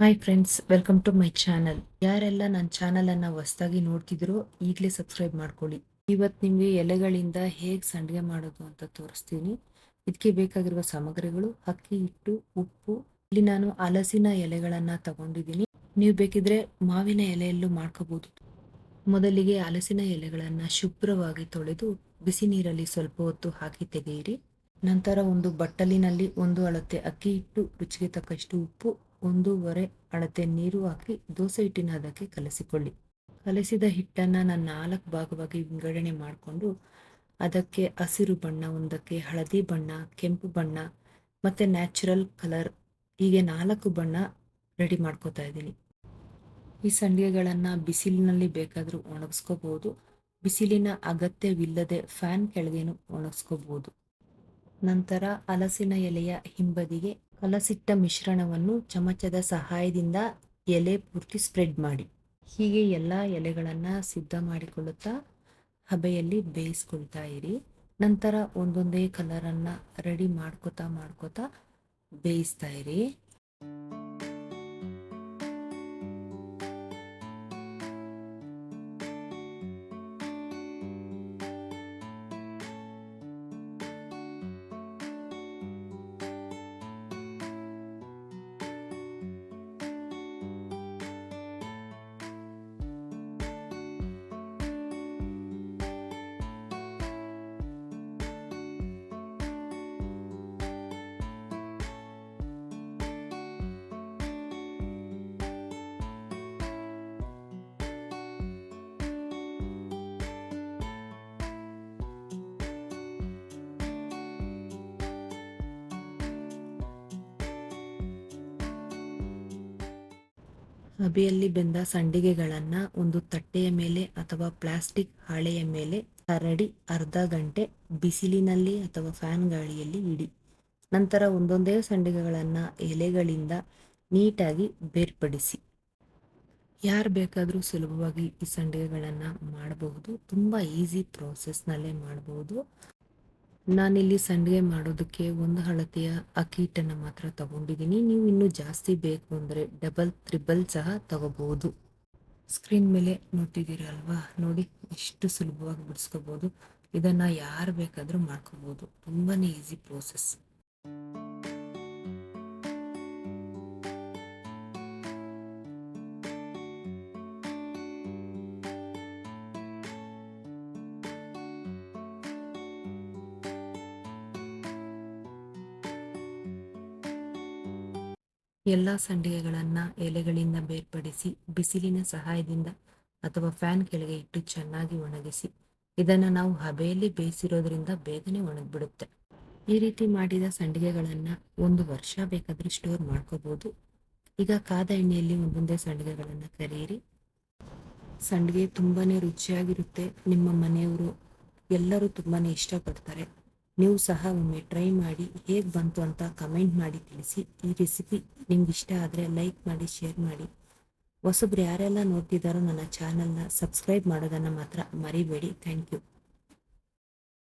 Hi friends welcome to my channel ಯಾರೆಲ್ಲ ನನ್ನ channel ಅನ್ನ ಹೊಸದಾಗಿ ನೋಡ್ತಿದ್ರೋ ಈಗಲೇ ಸಬ್ಸ್ಕ್ರೈಬ್ ಮಾಡ್ಕೊಳ್ಳಿ. ಇವತ್ತು ನಿಮಗೆ ಎಲೆಗಳಿಂದ ಹೇಗೆ ಸಂಡಿಗೆ ಮಾಡೋದು ಅಂತ ತೋರಿಸ್ತೀನಿ. ಇದಕ್ಕೆ ಬೇಕಾಗಿರುವ ಸಾಮಗ್ರಿಗಳು, ಅಕ್ಕಿ, ಹಿಟ್ಟು, ಉಪ್ಪು. ಇಲ್ಲಿ ನಾನು ಹಲಸಿನ ಎಲೆಗಳನ್ನ ತಗೊಂಡಿದ್ದೀನಿ. ನೀವು ಬೇಕಿದ್ರೆ ಮಾವಿನ ಎಲೆಯಲ್ಲೂ ಮಾಡ್ಕೋಬೋದು. ಮೊದಲಿಗೆ ಹಲಸಿನ ಎಲೆಗಳನ್ನ ಶುಭ್ರವಾಗಿ ತೊಳೆದು ಬಿಸಿ ನೀರಲ್ಲಿ ಸ್ವಲ್ಪ ಹೊತ್ತು ಹಾಕಿ ತೆಗೆಯಿರಿ. ನಂತರ ಒಂದು ಬಟ್ಟಲಿನಲ್ಲಿ ಒಂದು ಅಳತೆ ಅಕ್ಕಿ, ಹಿಟ್ಟು, ರುಚಿಗೆ ತಕ್ಕಷ್ಟು ಉಪ್ಪು ಒಂದೂವರೆ ಅಳತೆ ನೀರು ಹಾಕಿ ದೋಸೆ ಹಿಟ್ಟಿನ ಅದಕ್ಕೆ ಕಲಸಿಕೊಳ್ಳಿ. ಕಲಸಿದ ಹಿಟ್ಟನ್ನು ನಾನು ನಾಲ್ಕು ಭಾಗವಾಗಿ ವಿಂಗಡಣೆ ಮಾಡಿಕೊಂಡು ಅದಕ್ಕೆ ಹಸಿರು ಬಣ್ಣ, ಒಂದಕ್ಕೆ ಹಳದಿ ಬಣ್ಣ, ಕೆಂಪು ಬಣ್ಣ ಮತ್ತು ನ್ಯಾಚುರಲ್ ಕಲರ್ ಹೀಗೆ ನಾಲ್ಕು ಬಣ್ಣ ರೆಡಿ ಮಾಡ್ಕೋತಾ ಇದ್ದೀನಿ. ಈ ಸಂಡಿಗೆಗಳನ್ನು ಬಿಸಿಲಿನಲ್ಲಿ ಬೇಕಾದರೂ ಒಣಗಿಸ್ಕೋಬಹುದು. ಬಿಸಿಲಿನ ಅಗತ್ಯವಿಲ್ಲದೆ ಫ್ಯಾನ್ ಕೆಳಗೇನು ಒಣಗಿಸ್ಕೋಬಹುದು. ನಂತರ ಹಲಸಿನ ಎಲೆಯ ಹಿಂಬದಿಗೆ ಕಲಸಿಟ್ಟ ಮಿಶ್ರಣವನ್ನು ಚಮಚದ ಸಹಾಯದಿಂದ ಎಲೆ ಪೂರ್ತಿ ಸ್ಪ್ರೆಡ್ ಮಾಡಿ. ಹೀಗೆ ಎಲ್ಲ ಎಲೆಗಳನ್ನು ಸಿದ್ಧ ಮಾಡಿಕೊಳ್ಳುತ್ತಾ ಹಬೆಯಲ್ಲಿ ಬೇಯಿಸ್ಕೊಳ್ತಾ ಇರಿ. ನಂತರ ಒಂದೊಂದೇ ಕಲರನ್ನು ರೆಡಿ ಮಾಡ್ಕೋತಾ ಮಾಡ್ಕೋತಾ ಬೇಯಿಸ್ತಾ ಇರಿ. ಹಬೆಯಲ್ಲಿ ಬೆಂದ ಸಂಡಿಗೆಗಳನ್ನು ಒಂದು ತಟ್ಟೆಯ ಮೇಲೆ ಅಥವಾ ಪ್ಲಾಸ್ಟಿಕ್ ಹಾಳೆಯ ಮೇಲೆ ಹರಡಿ ಅರ್ಧ ಗಂಟೆ ಬಿಸಿಲಿನಲ್ಲಿ ಅಥವಾ ಫ್ಯಾನ್ ಗಾಳಿಯಲ್ಲಿ ಇಡಿ. ನಂತರ ಒಂದೊಂದೇ ಸಂಡಿಗೆಗಳನ್ನು ಎಲೆಗಳಿಂದ ನೀಟಾಗಿ ಬೇರ್ಪಡಿಸಿ. ಯಾರು ಬೇಕಾದರೂ ಸುಲಭವಾಗಿ ಈ ಸಂಡಿಗೆಗಳನ್ನು ಮಾಡಬಹುದು. ತುಂಬ ಈಸಿ ಪ್ರೋಸೆಸ್ನಲ್ಲೇ ಮಾಡಬಹುದು. ನಾನಿಲ್ಲಿ ಸಂಡಿಗೆ ಮಾಡೋದಕ್ಕೆ ಒಂದು ಹಳತೆಯ ಹಿಟ್ಟನ್ನು ಮಾತ್ರ ತಗೊಂಡಿದ್ದೀನಿ. ನೀವು ಇನ್ನೂ ಜಾಸ್ತಿ ಬೇಕು ಅಂದರೆ ಡಬಲ್ ತ್ರಿಬಲ್ ಸಹ ತಗೋಬೋದು ಸ್ಕ್ರೀನ್ ಮೇಲೆ ನೋಡ್ತಿದ್ದೀರಲ್ವಾ? ನೋಡಿ ಎಷ್ಟು ಸುಲಭವಾಗಿ ಬಿಡಿಸ್ಕೋಬೋದು ಇದನ್ನು ಯಾರು ಬೇಕಾದರೂ ಮಾಡ್ಕೋಬೋದು ತುಂಬಾ ಈಸಿ ಪ್ರೋಸೆಸ್ ಎಲ್ಲ ಸಂಡಿಗೆಗಳನ್ನು ಎಲೆಗಳಿಂದ ಬೇರ್ಪಡಿಸಿ ಬಿಸಿಲಿನ ಸಹಾಯದಿಂದ ಅಥವಾ ಫ್ಯಾನ್ ಕೆಳಗೆ ಇಟ್ಟು ಚೆನ್ನಾಗಿ ಒಣಗಿಸಿ, ಇದನ್ನು ನಾವು ಹಬೆಯಲ್ಲಿ ಬೇಯಿಸಿರೋದ್ರಿಂದ ಬೇಗನೆ ಒಣಗಿಬಿಡುತ್ತೆ. ಈ ರೀತಿ ಮಾಡಿದ ಸಂಡಿಗೆಗಳನ್ನು ಒಂದು ವರ್ಷ ಬೇಕಾದರೂ ಸ್ಟೋರ್ ಮಾಡ್ಕೋಬೋದು. ಈಗ ಕಾದ ಎಣ್ಣೆಯಲ್ಲಿ ಒಂದೊಂದೇ ಸಂಡಿಗೆಗಳನ್ನು ಕರೆಯಿರಿ. ಸಂಡಿಗೆ ತುಂಬಾ ರುಚಿಯಾಗಿರುತ್ತೆ. ನಿಮ್ಮ ಮನೆಯವರು ಎಲ್ಲರೂ ತುಂಬಾ ಇಷ್ಟಪಡ್ತಾರೆ. ನೀವು ಸಹ ಒಮ್ಮೆ ಟ್ರೈ ಮಾಡಿ ಹೇಗೆ ಬಂತು ಅಂತ ಕಮೆಂಟ್ ಮಾಡಿ ತಿಳಿಸಿ. ಈ ರೆಸಿಪಿ ನಿಮ್ಗೆ ಇಷ್ಟ ಆದರೆ ಲೈಕ್ ಮಾಡಿ ಶೇರ್ ಮಾಡಿ. ಹೊಸಬ್ರು ಯಾರೆಲ್ಲ ನೋಡ್ತಿದ್ದಾರೋ ನನ್ನ ಚಾನಲ್ನ ಸಬ್ಸ್ಕ್ರೈಬ್ ಮಾಡೋದನ್ನು ಮಾತ್ರ ಮರಿಬೇಡಿ. Thank you